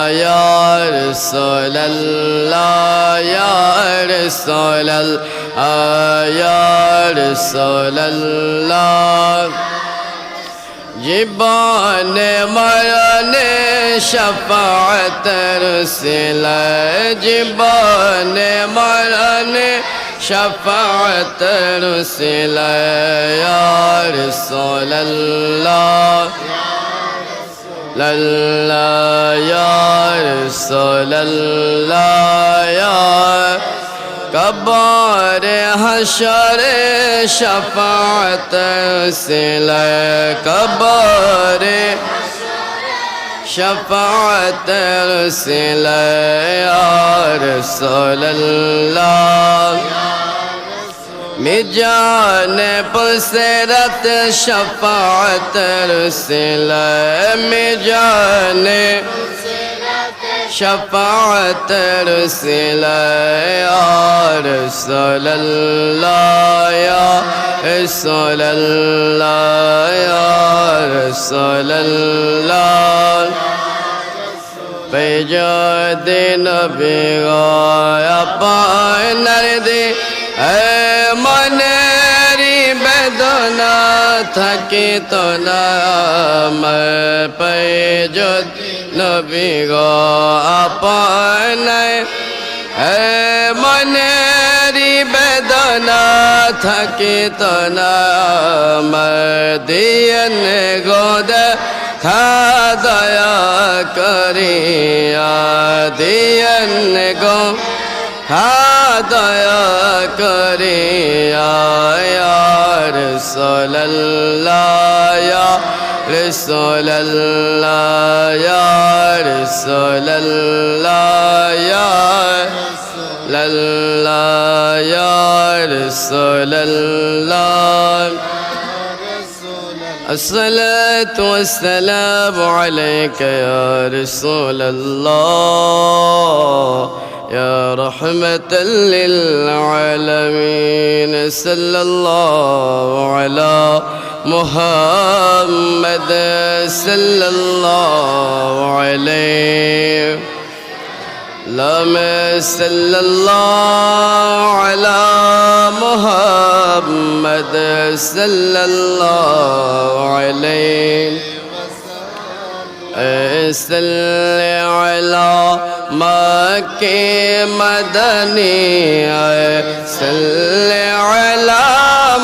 یا رسول اللہ یا رسول اللہ یا رسول اللہ جبان مرن شفاعت رسل جبان مرن شفاعت رسل یا رسول اللہ اللہ یا رسول اللہ یا کبار حشر شفاعت سل کبار شفاعت سل یا رسول اللہ مجان پسرت شفاعت رسل مجان شفاعت رسل یا رسول اللہ یا رسول اللہ یا رسول اللہ پیجاد نبی غایا پانر دی تھکی تو نام پیجاد نبی غایا پانر اے منری بدنا تھکی تو نام دین گود کھا دیا کری دین گو کھا دیا کری رسول الله يا رسول الله يا رسول الله يا رسول الله يا رسول الله الصلاة والسلام عليك يا رسول الله. يا رحمة للعالمين صلى الله على محمد صلى الله عليه. اللهم صل الله على محمد صلى الله عليه. صل على مكي مدني صل على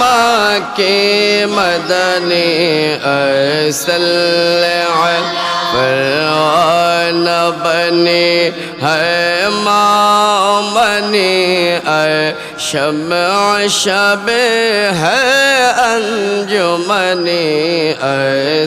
مكي مدني صل على فرعون بني ہے اے شمع شب ہے انجمنی اے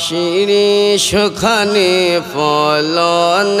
শিরি সুখানে ফলন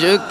ঝুক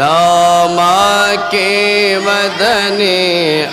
লামা কে বদনে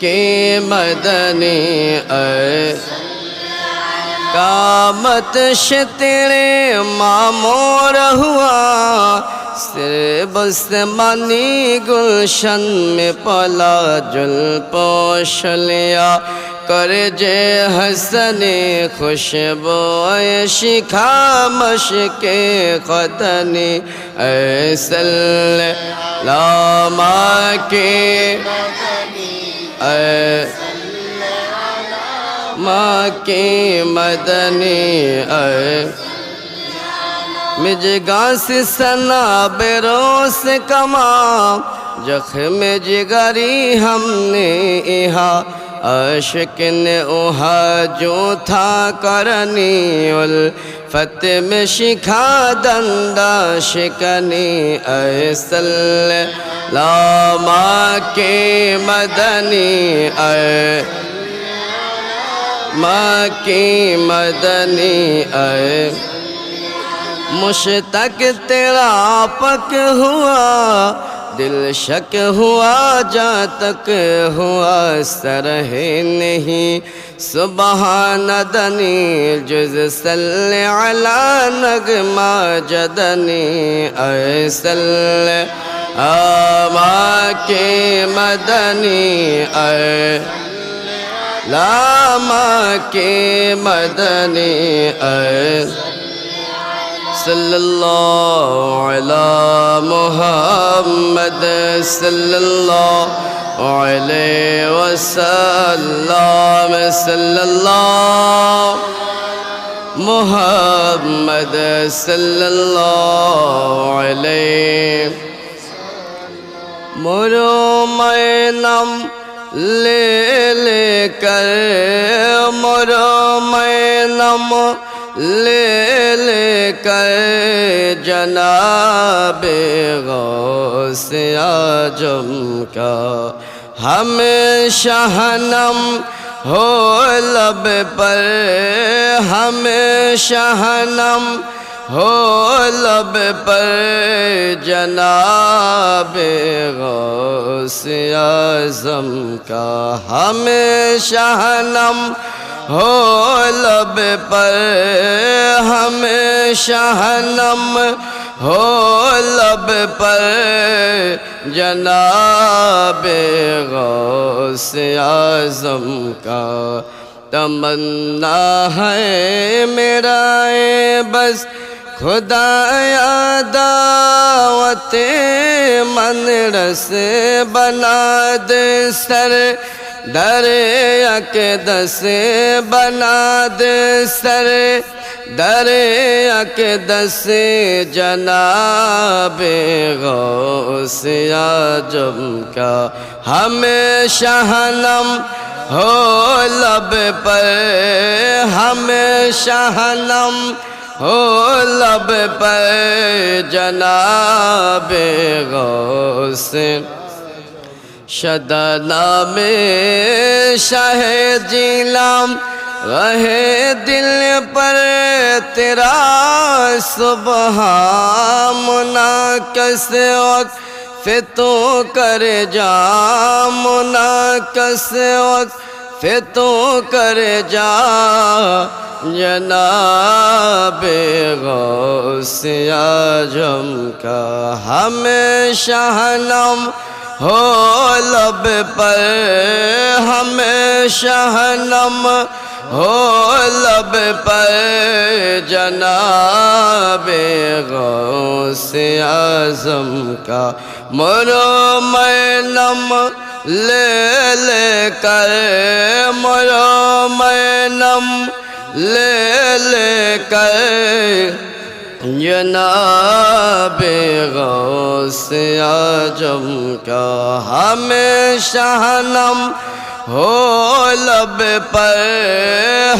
کے مدنی اے قامت تیرے معمور ہوا سر بس منی گلشن میں پلا جل پوش لیا کر جے حسن خوشبو شکھا مشک خطنی اے صلی لاما کے اے ماں کی مدنی اے مجھ گاس سنا بروس کما، جخم جگری ہم نے یہاں عاشق نے اوہا جو تھا کرنی الفت میں شکھا دندہ شکنی، اے صلی لاما کے مدنی، اے مکی مدنی، اے مشتق تیرا پک ہوا دل شک ہوا، جا تک ہوا سرح نہیں۔ سبحان دنی جز صلی علی نغمہ جدنی اے صلی آما کے مدنی اے لاما کے مدنی اے صلی اللہ علی محمد صلی اللہ علیہ وسلم صلی اللہ محمد صلی اللہ علیہ مرو میں نم لے لے کر مرو میں نم لے لے کر جناب غوث آجم کا ہمیں شہنم ہو لب پر ہمیں شہنم ہو لب پر جناب غوث اعظم کا ہمیں شہنم ہو لب پر ہمیں شہنم ہو لب پر جناب غوث اعظم کا تمنا ہے میرا بس خدا دعوت من رس بنا دے سر دریا کے دس بنا دے سر دریا کے دس جناب غوث اعظم کا ہمیں شہنم ہو، لب پر ہمیں شہنم ہو، لب پر جناب غوث شدنا میں شاہ جیلام، رہے دل پر تیرا صبح منعکس وقت فی تو کر جا منعکس وقت فی تو کر جا جناب غوث اعظم کا ہمیں شہنم ہو لب پر ہمیں شہنم ہو لب پر جناب غوث اعظم کا مرو میں نم، لے لے کر مرو میں نم، لے لے کر جناب غوث اعظم کا ہمیں شہنم ہو لب پر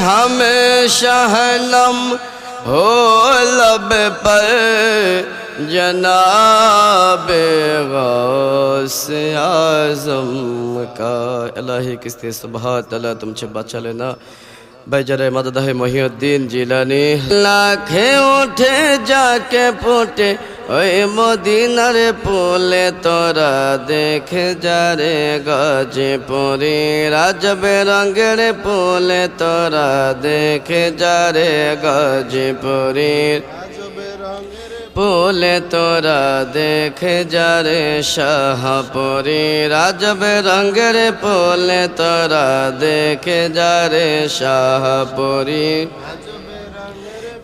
ہمیں شہنم ہو لب پر جناب غوث اعظم کا الہی کستی سبحات اللہ تم چھبا چلے نا বাইজারে মাদাদাহে মহিউদ্দিন জিলানি। লাখে ওঠে যাকে ফোটে, ওই মদিনার পোলে তোরা দেখে যারে গজে পরে রাজবে রঙের পোলে তোরা দেখে যারে গজে পরীর পোলে তোরা দেখে যারে শাহপুরি রাজব রঙের পোলে তোরা দেখে যারে শাহপুরি।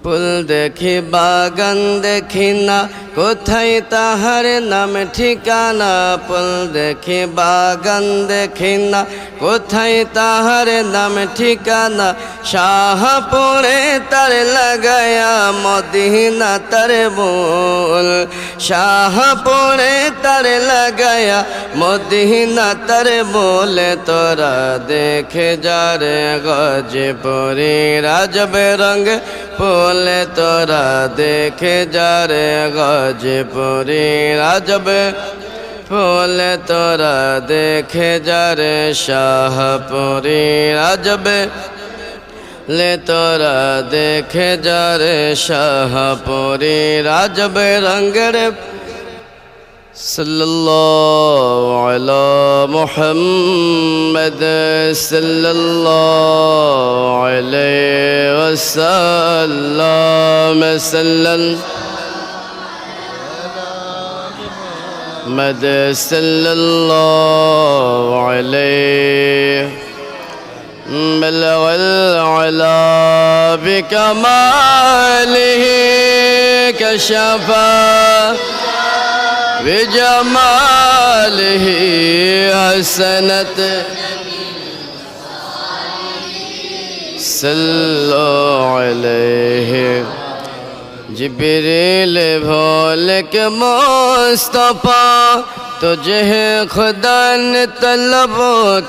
ফুল দেখি, বাগান দেখি না কোথায় তাহার নাম ঠিকানা? ফুল দেখি বাগান দেখি না কোথায় তাহার নাম ঠিকানা? শাহপুরে তার লাগায়া, মদিনা তার বল। শাহপুরে তার লাগায়া, মদিনা তার বলে। তোরা দেখে যারে গজপুরি রাজবে রঙ পোলে তোরা দেখে যারে গজপুরি রাজবে ফুলে তোরা দেখে যারে শাহপুরি রাজবে লে তোরা দেখে যারে শাহপুরি রাজব রঙ্গের صلى الله على محمد صلى الله عليه وسلم سلم محمد صلى الله عليه بلغ العلا بكماله كشفا بجماله حسنت صلوا عليه جبریل بھولک مصطفیٰ، تجھے خدا نے طلب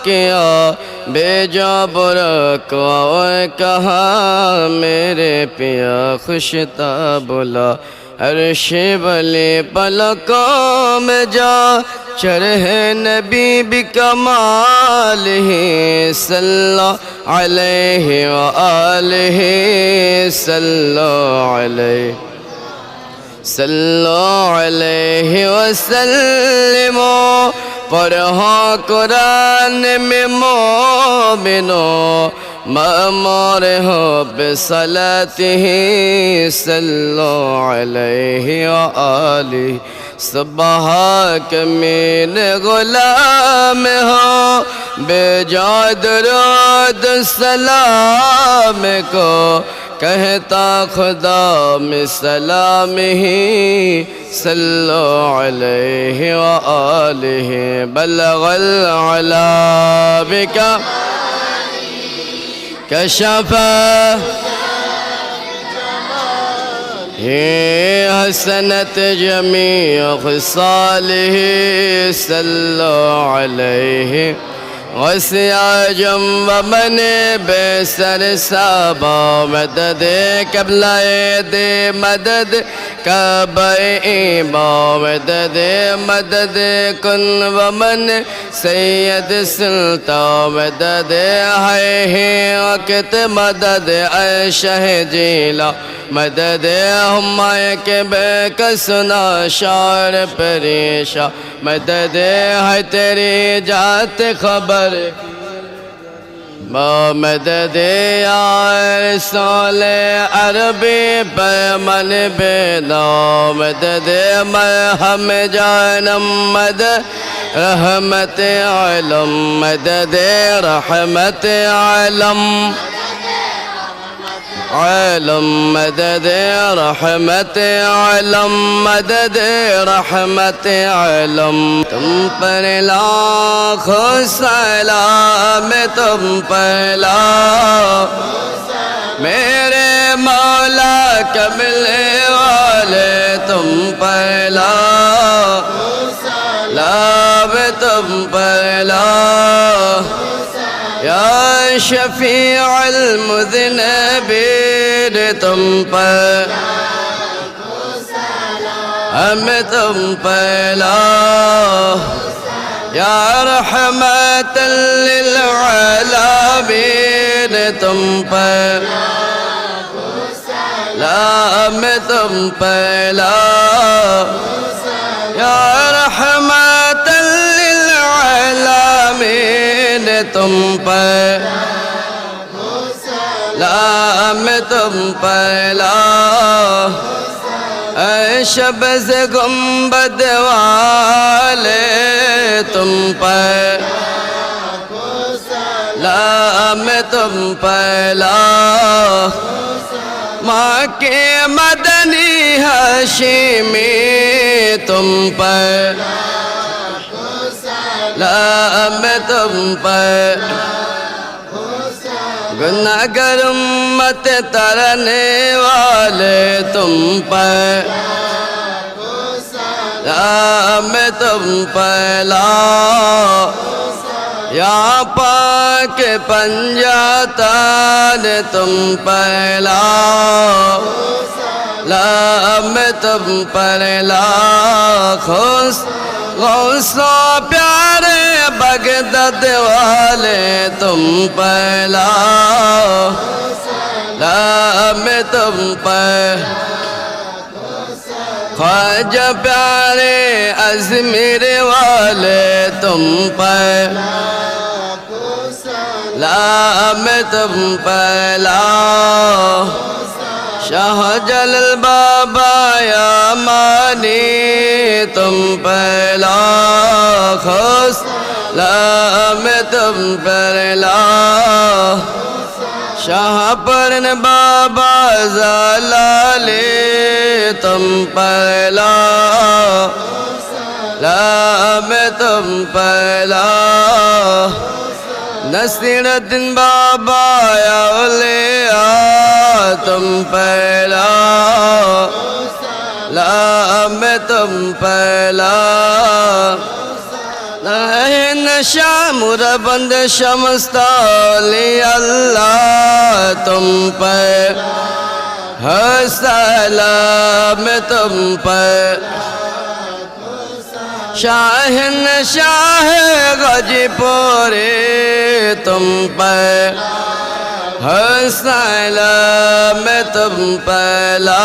کیا۔ بیجا برک اور کہا، میرے پیا خوشتا بلا۔ عرش بلے پلکوں میں جا چرح نبی بکمال ہی، صلی علیہ وآلہ صلی علیہ صلو علیہ وسلم پڑھو قرآن میں مومنو مامور ہو بصلاته صلو علیہ وآلہ صبح مین غلام ہو، بے جاد راد سلام کو کہتا خدا میں سلام ہی صلو علیہ وآلہ بلغ العلا بکا کشفا هي حسنت جميع خصاله صلوا عليه وسياجا ومن بسر سابا مدد قبل يد مدد كبئي مدد مدد كن ومن سید سلطان مدد ہے ہی وقت، مدد اے شہ جیلا، مدد ہم کے بے کسنا شار پریشا، مدد ہے تیری جات خبر مدد یا رسول عربی پیمن بیدا مدد میں ہم جانم مدد رحمت عالم مدد رحمت عالم عالم مدد رحمت عالم مدد رحمت عالم، تم پر لاکھ سلام، تم پر لاکھ۔ میرے مولا کملے والے، تم پر لاکھ۔ لاب تم پر لاکھ۔ يا شفيع المذنبين تنطى أم تنطى يا رحمة للعالمين تنطى لا أم تنطى يا رحمة تم پر لام تم پہلا اے شبز گنبد والے تم پر لام تم پہلا ماں کے مدنی ہاشمی تم پر۔ لام تم پر گناہ گناگر امت ترنے والے تم پر رام تم پہلا یا پاک پنجاتان تم پہلا لام تم پہلا خوش غوث پیارے بغداد والے تم پہلا سلام تم پر۔ خواجہ پیارے ازمیر والے تم پر۔ لام تم پہلا شاہ جلل بابا یا مانی۔ تم پہلا خوش لام تم پہلا شاہ پرن بابا زلالی تم پہلا لام تم پہلا نصیر بابا یا تم پہلا لام تم پہلا نشا مربند شمستا لی اللہ تم پر۔ سلام تم پر۔ شاہن شاہ غجی پورے تم پر۔ سلام تم پہلا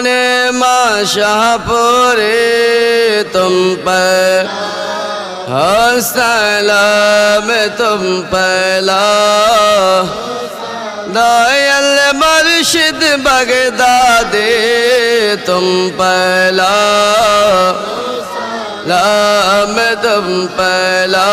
জানে মা শাহপুরে তুম পর। হসালাম তুম পলা। দয়াল মর্শিদ বগদাদে তুম পলা। লাম তুম পলা।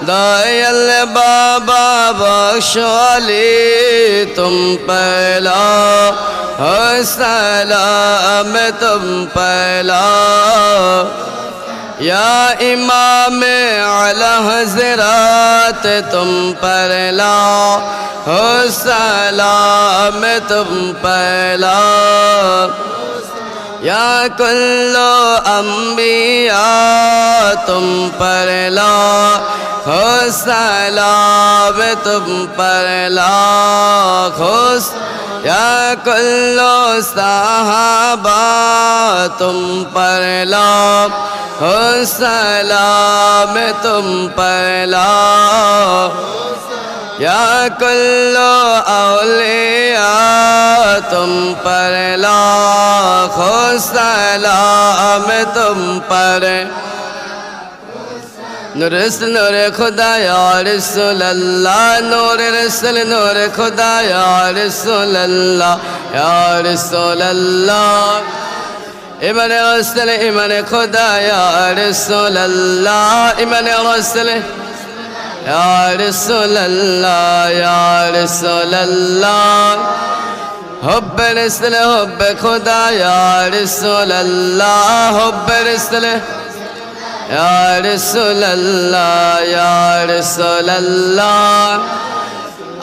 ہمیں تم پہلا دائل بابا بخش علی تم پہلا سلام تم پہلا۔ یا امام اعلی حضرات، تم پر لا ہو سلام تم پہلا۔ یا کلو انبیاء، تم پر لا ہو سلام تم پر لا یا کلو صحابہ تم پر لا ہو سلام تم پر لا یا کلو اولیاء تم پر لاکھو سلام تم پر اللہ یا رسول اللہ ایمان رسل ایمان خدا یا رسول اللہ ایمان رسل یا رسول اللہ یا رسول اللہ حب رسل حب خدا یا رسول اللہ حب رسل Ya Resulallah Ya Resulallah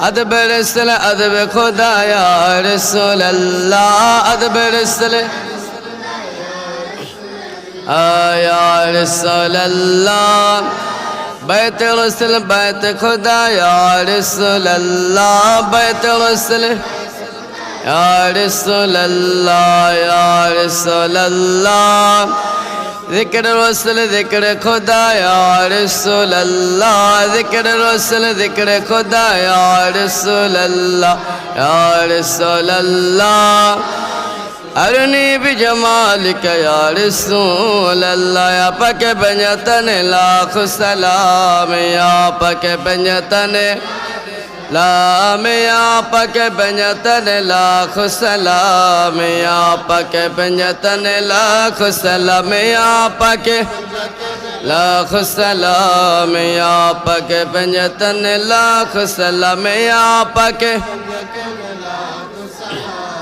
Adı berestele adı be koda Ya Resulallah Adı berestele Ya Resulallah Bayt Resul Bayt Koda Ya Resulallah Bayt Resul Ya Resulallah Ya Resulallah ذکر رسل ذکر خدا یا رسول اللہ ذکر رسل ذکر خدا یا رسول اللہ یا رسول اللہ ارنی بجمالک یا رسول اللہ یا پک بنیتن لاکھ سلام یا پک بنیتن لام یا پک بنجتن لاکھ سلام یا پک بنجتن لاکھ سلام یا پک لاکھ سلام یا پک بنجتن لاکھ سلام یا پک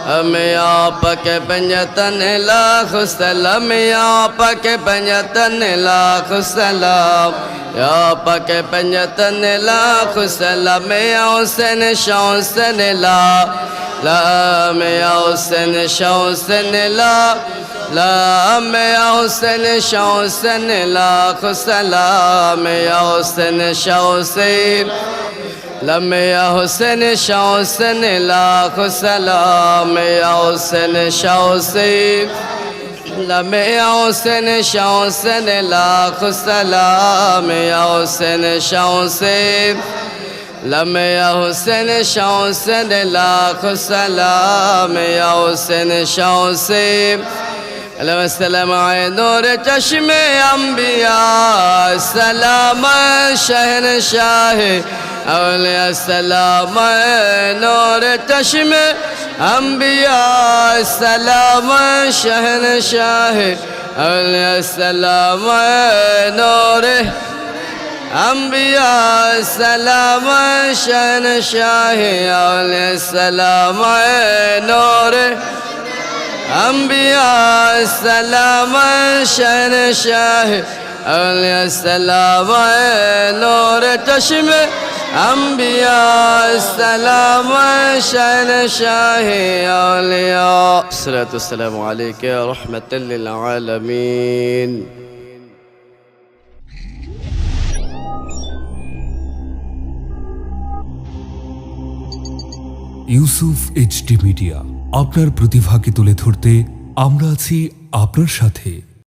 ہمیں آپ کے پنجتن لاکھ سلام یا پک پنجتن لاکھ سلام۔ یا پک پنجتن لاکھ سلام، یا حسین شاہ، حسین لا۔ لام یا حسین شاہ، حسین لا۔ لام یا حسین شاہ، حسین لاکھ سلام، یا حسین شاہ লম্যা হোসেন শাহসেন লাখ সালাম হোসেন শাহসেন লম্যা হোসেন শাহসেন লাখ সালাম হোসেন শাহসেন লম্যা হোসেন শাহসেন লাখ সালাম হোসেন শাহসেন شاہ حسین لم یا حسین شاہ حسین لاکھ سلام یا حسین شاہ حسین علیہ السلام آئے نور چشم انبیاء سلام شہن شاہ اولیاء السلام نور چشم انبیاء سلام شہن شاہ اولیاء السلام نور انبیاء سلام شہن شاہ اولیاء السلام نور انبیاء سلام شہن شاہ اولیاء السلام نور چشم انبیاء سلام شہن شاہ اولیاء الصلاة والسلام علیکہ رحمت للعالمین ইউসুফ এইচডি মিডিয়া আপনার প্রতিভাকে তুলে ধরতে আমরা আছি আপনার সাথে।